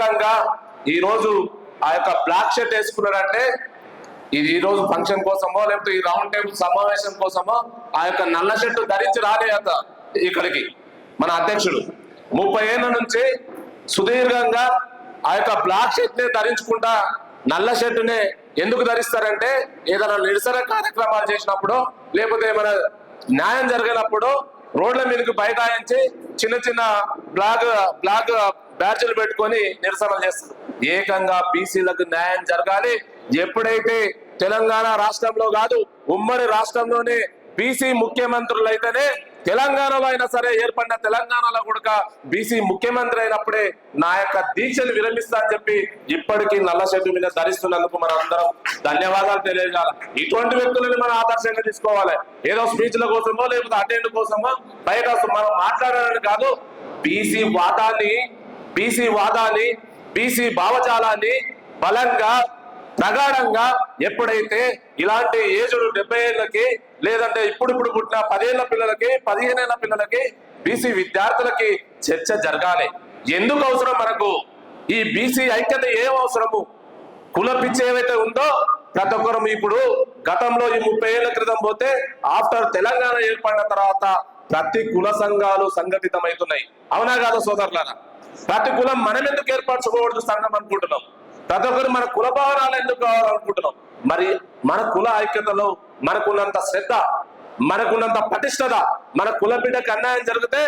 ప్రత్యేకంగా ఈ రోజు ఆ యొక్క బ్లాక్ షర్ట్ వేసుకున్నారంటే ఇది ఈ రోజు ఫంక్షన్ కోసమో లేకపోతే ఈ రౌండ్ టేబుల్ సమావేశం కోసమో ఆ యొక్క నల్ల షర్టు ధరించి రాలే అత ఇక్కడికి మన అధ్యక్షుడు. ముప్పై ఏళ్ళ నుంచి సుదీర్ఘంగా ఆ యొక్క బ్లాక్ షర్ట్ నే ధరించుకుంటా నల్ల షర్టునే ఎందుకు ధరిస్తారంటే ఏదైనా నిరసన కార్యక్రమాలు చేసినప్పుడు లేకపోతే ఏమైనా న్యాయం జరిగినప్పుడు రోడ్ల మీదకి బైఠాయించి చిన్న చిన్న బ్లాగ్ బ్లాగ్ బ్యాచ్లు పెట్టుకొని నిరసన చేస్తారు. ఏకంగా బీసీలకు న్యాయం జరగాలి. ఎప్పుడైతే తెలంగాణ రాష్ట్రంలో కాదు ఉమ్మడి రాష్ట్రంలోనే బీసీ ముఖ్యమంత్రులు అయితేనే తెలంగాణలో అయినా సరే ఏర్పడిన తెలంగాణలో కూడా బీసీ ముఖ్యమంత్రి అయినప్పుడే నా యొక్క దీక్షను విరమిస్తా అని చెప్పి ఇప్పటికీ నల్ల చెట్టు మీద ధరిస్తున్నందుకు మన అందరం ధన్యవాదాలు తెలియజేయాలి. ఇటువంటి వ్యక్తులను మనం ఆదర్శంగా తీసుకోవాలి. ఏదో స్పీచ్ల కోసమో లేకపోతే అటెండ్ కోసమో బయట మనం మాట్లాడాలని కాదు. బీసీ వాదాన్ని బీసీ వాదాన్ని బీసీ భావజాలాన్ని బలంగా ప్రగాఢంగా ఎప్పుడైతే ఇలాంటి ఏజుడు డెబ్బై ఏళ్ళకి లేదంటే ఇప్పుడు ఇప్పుడు పుట్టిన పదేళ్ళ పిల్లలకి పదిహేనేళ్ళ పిల్లలకి బీసీ విద్యార్థులకి చర్చ జరగాలి. ఎందుకు అవసరం మనకు? ఈ బీసీ ఐక్యత ఏం అవసరము? కుల పిచ్చి ఏవైతే ఉందో ప్రతి ఒక్కరు ఇప్పుడు గతంలో ఈ ముప్పై ఏళ్ళ క్రితం పోతే ఆఫ్టర్ తెలంగాణ ఏర్పడిన తర్వాత ప్రతి కుల సంఘాలు సంఘటితమవుతున్నాయి. అవునా కాదా సోదరులారా? ప్రతి కులం మనం ఎందుకు ఏర్పరచుకోకూడదు సంఘం అనుకుంటున్నాం? ప్రతి ఒక్కరు మన కుల భావనాలు ఎందుకు కావాలనుకుంటున్నాం? మరి మన కుల ఐక్యతలో మనకున్నంత శ్రద్ధ మనకున్నంత పటిష్టత మన కుల బిడ్డకు అన్యాయం జరిగితే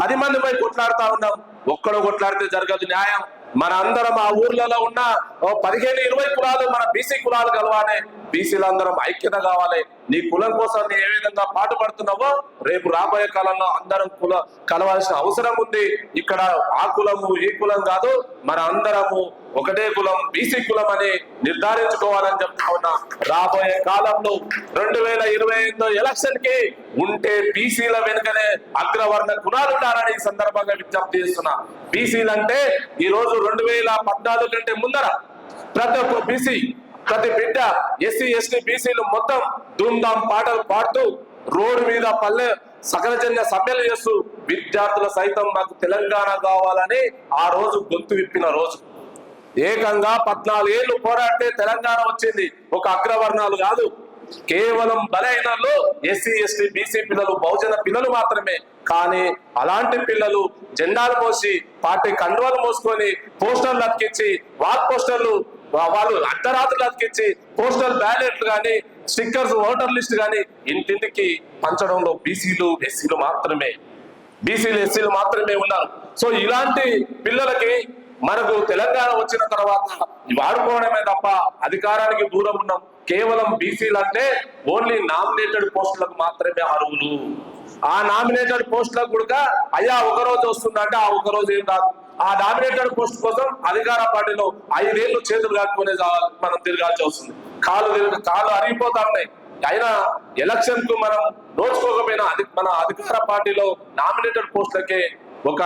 పది మంది పోయి కొట్లాడుతా ఉన్నాం. ఒక్కడో కొట్లాడితే జరగదు న్యాయం. మన అందరం ఆ ఊర్లలో ఉన్న ఓ పదిహేను ఇరవై కులాలు మన బీసీ కులాలు కలవాలి. బీసీలందరం ఐక్యత కావాలి. నీ కులం కోసం నీ ఏ విధంగా పాటుపడుతున్నావో రేపు రాబోయే కాలంలో అందరం కుల కలవాల్సిన అవసరం ఉంది. ఇక్కడ ఆ కులము ఈ కులం కాదు. మన అందరము ఒకటే కులం బీసీ కులం అని నిర్ధారించుకోవాలని చెప్తా ఉన్నా. రాబోయే కాలంలో రెండు వేల ఇరవై ఐదు ఎలక్షన్కి ఉంటే బీసీల వెనుకనే అగ్రవర్ణ కులాలు ఉండాలని ఈ సందర్భంగా విజ్ఞప్తి చేస్తున్నా. బీసీలంటే ఈ రోజు రెండు వేల పద్నాలుగు కంటే ముందర ప్రతి ఒక్క బీసీ ప్రతి బిడ్డ ఎస్సీ ఎస్టీ బీసీలు మొత్తం ధూమ్ధాం పాటలు పాడుతూ రోడ్డు మీద పల్లె సకలజన్య సమ్మెలు చేస్తూ విద్యార్థుల సైతం మాకు తెలంగాణ కావాలని ఆ రోజు గొంతు విప్పిన రోజు. ఏకంగా పద్నాలుగు ఏళ్ళు పోరాడితే తెలంగాణ వచ్చింది. ఒక అగ్రవర్ణాలు కాదు. కేవలం బలహీనలు ఎస్సీ ఎస్టీ బీసీ పిల్లలు బహుజన పిల్లలు మాత్రమే. కానీ అలాంటి పిల్లలు జెండాలు మోసి పార్టీ కండువాలు మోసుకొని పోస్టర్లు అతికించి వాక్ పోస్టర్లు వాళ్ళు అర్ధరాత్రులు అతికించి పోస్టల్ బ్యాలెట్లు కానీ స్టిక్కర్స్ ఓటర్ లిస్ట్ కానీ ఇంటింటికి పంచడంలో బీసీలు ఎస్సీలు మాత్రమే. బీసీలు ఎస్సీలు మాత్రమే ఉన్నారు. సో ఇలాంటి పిల్లలకి మనకు తెలంగాణ వచ్చిన తర్వాత వాడుకోవడమే తప్ప అధికారానికి దూరం ఉన్నాం. కేవలం బీసీలు అంటే ఓన్లీ నామినేటెడ్ పోస్టులకు మాత్రమే అర్హులు. ఆ నామినేటెడ్ పోస్టులకు కూడా అయ్యా ఒక రోజు వస్తుందంటే ఆ ఒక రోజు ఏం రాదు ఆ నామినేటెడ్ పోస్ట్ కోసం అధికార పార్టీలో ఐదేళ్ళు చేతులు కాట్టుకునే మనం తిరగాల్సి వస్తుంది. కాలు కాలు అరిగిపోతా ఉన్నాయి. అయినా ఎలక్షన్కు మనం నోచుకోకపోయినా అది మన అధికార పార్టీలో నామినేటెడ్ పోస్టులకే ఒక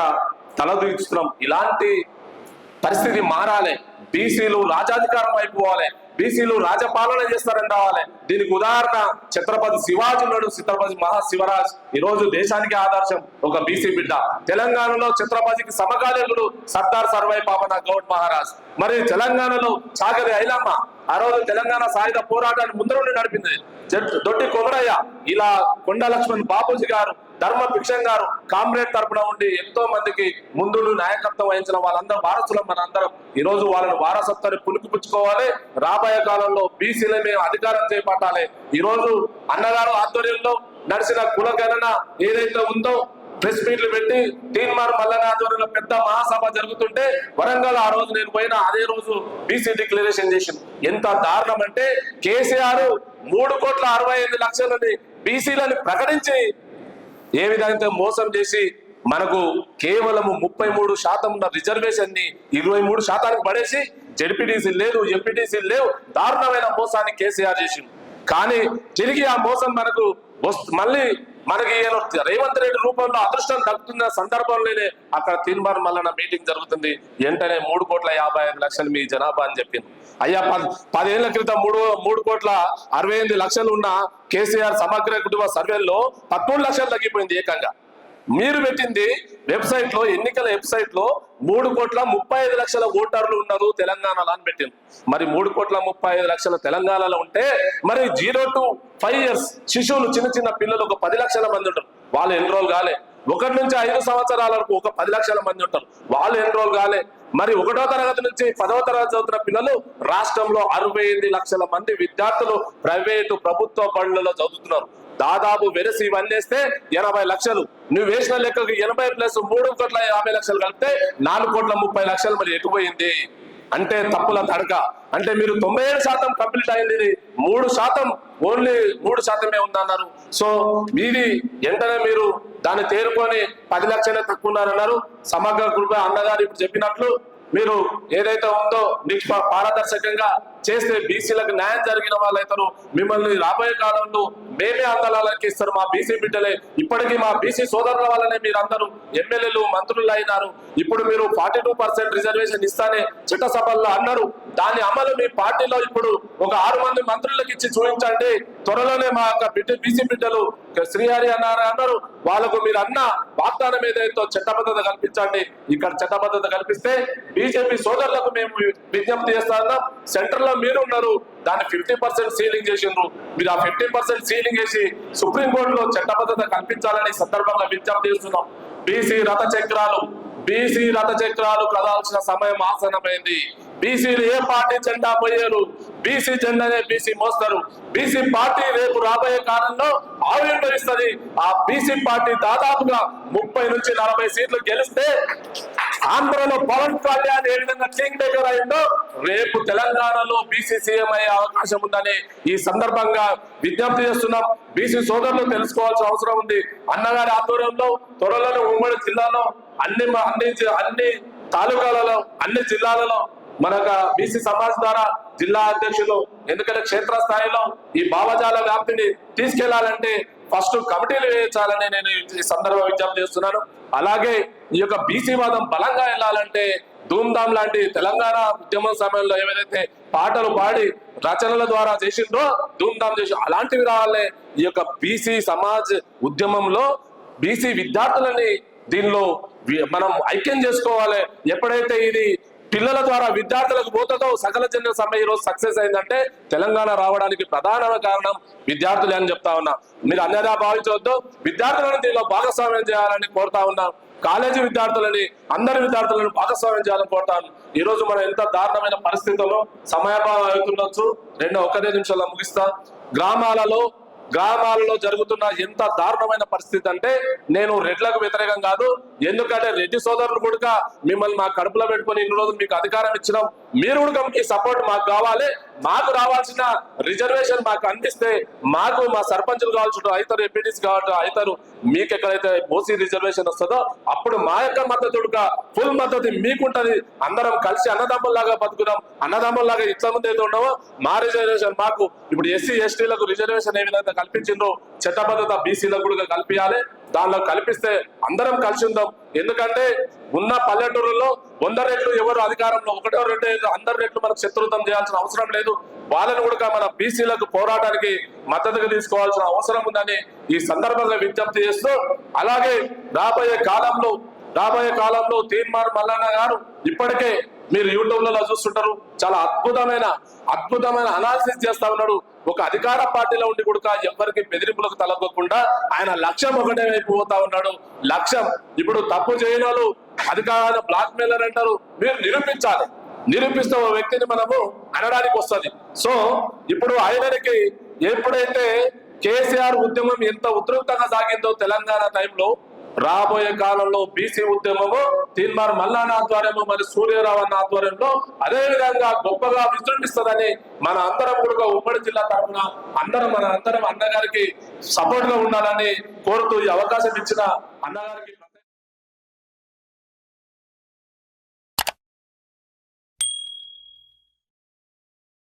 తలదూస్తున్నాం ఇలాంటి పరిస్థితి మారాలి. బీసీలు రాజాధికారం అయిపోవాలి బీసీలు రాజపాలన చేస్తారని రావాలి. దీనికి ఉదాహరణ ఛత్రపతి శివాజీ ఉన్నాడు ఛత్రపతి మహాశివరాజ్. ఈ రోజు దేశానికి ఆదర్శం ఒక బీసీ బిడ్డ. తెలంగాణలో ఛత్రపతికి సమకాలీనుడు సర్దార్ సర్వై పాపన గౌడ్ మహారాజ్. మరి తెలంగాణలో చాకరి ఐలమ్మ ఆ రోజు తెలంగాణ సాయుధ పోరాటాన్ని ముందరుండి నడిపింది. జడ్- దొడ్డి కొమరయ్య ఇలా కొండ లక్ష్మణ్ బాపూజీ గారు ధర్మ భిక్షం గారు కామ్రేడ్ తరపున ఉండి ఎంతో మందికి ముందు నాయకత్వం వహించిన వాళ్ళందరూ వారసులం మనందరం. ఈ రోజు వాళ్ళని వారసత్వాన్ని పుణికిపుచ్చుకోవాలి రాబోయే కాలంలో బీసీల మేము అధికారం చేపట్టాలి. ఈ రోజు అన్నగారు ఆధ్వర్యంలో నడిచిన కుల గణన ఏదైతే ఉందో ప్రెస్ మీట్లు పెట్టి తీన్మార్ మల్లన్న ఆధ్వర్యంలో పెద్ద మహాసభ జరుగుతుంటే వరంగల్ ఆ రోజు నేను పోయిన అదే రోజు బీసీ డిక్లరేషన్ చేసింది. ఎంత దారుణం అంటే కేసీఆర్ మూడు కోట్ల అరవై ఐదు లక్షలని బీసీలని ప్రకటించి ఏ విధంగా మోసం చేసి మనకు కేవలము ముప్పై మూడు శాతం ఉన్న రిజర్వేషన్ని ఇరవై మూడు శాతానికి పడేసి జడ్పీటీసీ లేదు ఎంపీటీసీ లేవు దారుణమైన మోసాన్ని కేసీఆర్ చేసింది కానీ తిరిగి ఆ మోసం మనకు మళ్ళీ మనకి రేవంత్ రెడ్డి రూపంలో అదృష్టం దక్కుతున్న సందర్భంలోనే అక్కడ తీన్మార్ మల్లన మీటింగ్ జరుగుతుంది. వెంటనే మూడు కోట్ల యాభై ఐదు లక్షలు మీ జనాభా అని చెప్పింది అయ్యా పది పదేళ్ళ క్రితం మూడు మూడు కోట్ల అరవై ఎనిమిది లక్షలు ఉన్న కేసీఆర్ సమగ్ర కుటుంబ సర్వేలో పదమూడు లక్షలు తగ్గిపోయింది ఏకంగా. మీరు పెట్టింది వెబ్సైట్లో ఎన్నికల వెబ్సైట్లో మూడు కోట్ల ముప్పై ఐదు లక్షల ఓటర్లు ఉన్నారు తెలంగాణలో అని పెట్టింది. మరి మూడు కోట్ల ముప్పై ఐదు లక్షల తెలంగాణలో ఉంటే మరి జీరో టు ఫైవ్ ఇయర్స్ శిశువులు చిన్న చిన్న పిల్లలు ఒక పది లక్షల మంది ఉంటారు. వాళ్ళు ఎన్రోల్ కాలే. ఒకటి నుంచి ఐదు సంవత్సరాల వరకు ఒక పది లక్షల మంది ఉంటారు. వాళ్ళు ఎన్రోల్ కాలే. మరి ఒకటో తరగతి నుంచి పదవ తరగతి చదువుతున్న పిల్లలు రాష్ట్రంలో అరవై లక్షల మంది విద్యార్థులు ప్రైవేటు ప్రభుత్వ బడులలో చదువుతున్నారు. దాదాపు వెరసి ఇవన్నేస్తే ఎనభై లక్షలు. నువ్వు వేసిన లెక్కకు ఎనభై ప్లస్ మూడు కోట్ల యాభై లక్షలు కలిపితే నాలుగు కోట్ల ముప్పై లక్షలు మరి ఎక్కువైంది అంటే తప్పుల తడక. అంటే మీరు తొంభై ఏడు శాతం కంప్లీట్ అయింది మూడు శాతం. ఓన్లీ మూడు శాతమే ఉందన్నారు. సో మీది వెంటనే మీరు దాన్ని తేరుకొని పది లక్షలే తక్కువ ఉన్నారన్నారు. సమగ్ర కృప అన్నగారు ఇప్పుడు చెప్పినట్లు మీరు ఏదైతే ఉందో నిష్ప పారదర్శకంగా చేస్తే బీసీలకు న్యాయం జరిగిన వాళ్ళైతారు మిమ్మల్ని రాబోయే కాలంలో మేమే అందలాలకి ఇస్తారు మా బీసీ బిడ్డలే. ఇప్పటికీ మా బీసీ సోదరుల వల్లనే మీరందరూ ఎమ్మెల్యేలు మంత్రులు అయినారు. ఇప్పుడు మీరు ఫార్టీ టూ పర్సెంట్ రిజర్వేషన్ ఇస్తానే చట్టసభల్లో అన్నారు. దాని అమలు మీ పార్టీలో ఇప్పుడు ఒక ఆరు మంది మంత్రులకు ఇచ్చి చూపించండి. త్వరలోనే మా యొక్క బిడ్డ బీసీ బిడ్డలు శ్రీహరి అన్నారు అన్నారు. వాళ్ళకు మీరు అన్న వాగ్దానం ఏదైతే చట్టబద్ధత కల్పించండి. ఇక్కడ చట్టబద్ధత కల్పిస్తే బీజేపీ సోదరులకు మేము విజ్ఞప్తి చేస్తాం సెంటర్లో మీరు ఉన్నారు దాన్ని ఫిఫ్టీ పర్సెంట్ సీలింగ్ చేసిండ్రు. మీరు ఆ ఫిఫ్టీ పర్సెంట్ సీలింగ్ చేసి సుప్రీం కోర్టులో చట్టబద్ధత కల్పించాలని సందర్భంగా విజ్ఞప్తి చేస్తున్నాం. బీసీ రథ చక్రాలు బీసీ రథ చక్రాలు కదాల్సిన సమయం ఆసనమైంది బీసీలు ఏ పార్టీ జెండా పోయారు? బీసీ జెండానే బీసీ మోస్తారు. బీసీ పార్టీ రేపు రాబోయే కాలంలో ఆవిర్భవిస్తుంది. ఆ బీసీ పార్టీ దాదాపుగా ముప్పై నుంచి నలభై సీట్లు గెలిస్తే ఆంధ్రలో పవన్ కళ్యాణ్ ఏ విధంగా కింగ్ మేకర్ అయిందో రేపు తెలంగాణలో బీసీ సీఎం అయ్యే అవకాశం ఉందని ఈ సందర్భంగా విజ్ఞప్తి చేస్తున్నాం. బీసీ సోదరులు తెలుసుకోవాల్సిన అవసరం ఉంది. అన్నగారి ఆధ్వర్యంలో త్వరలోనే ఉమ్మడి జిల్లాలో అన్ని అన్ని అన్ని తాలూకాలలో అన్ని జిల్లాలలో మనక బీసీ సమాజ్ ద్వారా జిల్లా అధ్యక్షులు ఎందుకంటే క్షేత్ర స్థాయిలో ఈ భావజాల వ్యాప్తిని తీసుకెళ్ళాలంటే ఫస్ట్ కమిటీలు వేయించాలని నేను ఈ సందర్భ విజ్ఞప్తి చేస్తున్నాను. అలాగే ఈ యొక్క బీసీ వాదం బలంగా వెళ్ళాలంటే ధూమ్ధామ్ లాంటి తెలంగాణ ఉద్యమం సమయంలో ఏవైతే పాటలు పాడి రచనల ద్వారా చేసిండ్రో ధూమ్ధామ్ చేసి అలాంటివి రావాలే. ఈ యొక్క బీసీ సమాజ్ ఉద్యమంలో బీసీ విద్యార్థులని దీనిలో మనం ఐక్యం చేసుకోవాలి. ఎప్పుడైతే ఇది పిల్లల ద్వారా విద్యార్థులకు బోధతో సకల జన్య సమ్మె ఈ రోజు సక్సెస్ అయిందంటే తెలంగాణ రావడానికి ప్రధాన కారణం విద్యార్థులే అని చెప్తా ఉన్నా. మీరు అన్యదా భావించవద్దు. విద్యార్థులను దీనిలో భాగస్వామ్యం చేయాలని కోరుతా ఉన్నా. కాలేజీ విద్యార్థులని అందరి విద్యార్థులను భాగస్వామ్యం చేయాలని కోరుతాను ఈ రోజు మనం ఎంత దారుణమైన పరిస్థితుల్లో సమయభావం అవుతుండొచ్చు? రెండో ఒక్కదే నిమిషాల్లో ముగిస్తా. గ్రామాలలో గ్రామాలలో జరుగుతున్న ఎంత దారుణమైన పరిస్థితి అంటే నేను రెడ్లకు వ్యతిరేకం కాదు. ఎందుకంటే రెడ్డి సోదరులు కూడా మిమ్మల్ని మా కడుపులో పెట్టుకొని ఇన్ని రోజులు మీకు అధికారం ఇచ్చినాం. మీరు కూడా మీ సపోర్ట్ మాకు కావాలి. మాకు రావాల్సిన రిజర్వేషన్ మాకు అందిస్తే మాకు మా సర్పంచులు కావచ్చు అవుతారు ఎంపీటీస్ కావచ్చు అవుతారు. మీకు ఎక్కడైతే ఓసీ రిజర్వేషన్ వస్తుందో అప్పుడు మా యొక్క మద్దతుడుగా ఫుల్ మద్దతు మీకుంటది. అందరం కలిసి అన్నదమ్ముల్లాగా బతుకుదాం. అన్నదమ్ముల్లాగా ఇట్లా ముందు అయితే ఉండవో మా రిజర్వేషన్ మాకు. ఇప్పుడు ఎస్సీ ఎస్టీలకు రిజర్వేషన్ ఏ విధంగా కల్పించిందో చట్టబద్ధత బీసీలకు కూడా కల్పించాలి దానిలో కల్పిస్తే అందరం కలిసి ఉందాం. ఎందుకంటే ఉన్న పల్లెటూరులో వంద రెట్లు ఎవరు అధికారంలో ఒకటో రెండు అందరి రెట్లు మనకు శత్రుతం చేయాల్సిన అవసరం లేదు. వాళ్ళను కూడా మన బీసీలకు పోరాటానికి మద్దతుగా తీసుకోవాల్సిన అవసరం ఉందని ఈ సందర్భంగా విజ్ఞప్తి చేస్తూ అలాగే రాబోయే కాలంలో రాబోయే కాలంలో తీర్మార్ మల్లన్న గారు ఇప్పటికే మీరు యూట్యూబ్లలో చూస్తుంటారు చాలా అద్భుతమైన అద్భుతమైన అనాలిసిస్ చేస్తా ఉన్నాడు. ఒక అధికార పార్టీలో ఉండి కూడా ఎవరికి బెదిరింపులకు తలగకుండా ఆయన లక్ష్యం ఒకటే వైపు పోతా ఉన్నాడు. లక్ష్యం ఇప్పుడు తప్పు చేయని అధికార బ్లాక్ మెయిల్ అంటారు. మీరు నిరూపించాలి. నిరూపిస్తే ఓ వ్యక్తిని మనము అనడానికి వస్తుంది. సో ఇప్పుడు ఆయనకి ఎప్పుడైతే కేసీఆర్ ఉద్యమం ఎంత ఉధృతంగా సాగిందో తెలంగాణ టైంలో రాబోయే కాలంలో బీసీ ఉద్యమము తీన్మార్ మల్లాన్న ఆధ్వర్యము మరి సూర్యరావు అన్న ఆధ్వర్యంలో అదే విధంగా గొప్పగా విజృంభిస్తుందని మన అందరం కూడా ఉమ్మడి జిల్లా తరఫున అందరం మన అందరం అన్నగారికి సపోర్ట్గా ఉండాలని కోరుతూ ఈ అవకాశం ఇచ్చిన అన్నగారికి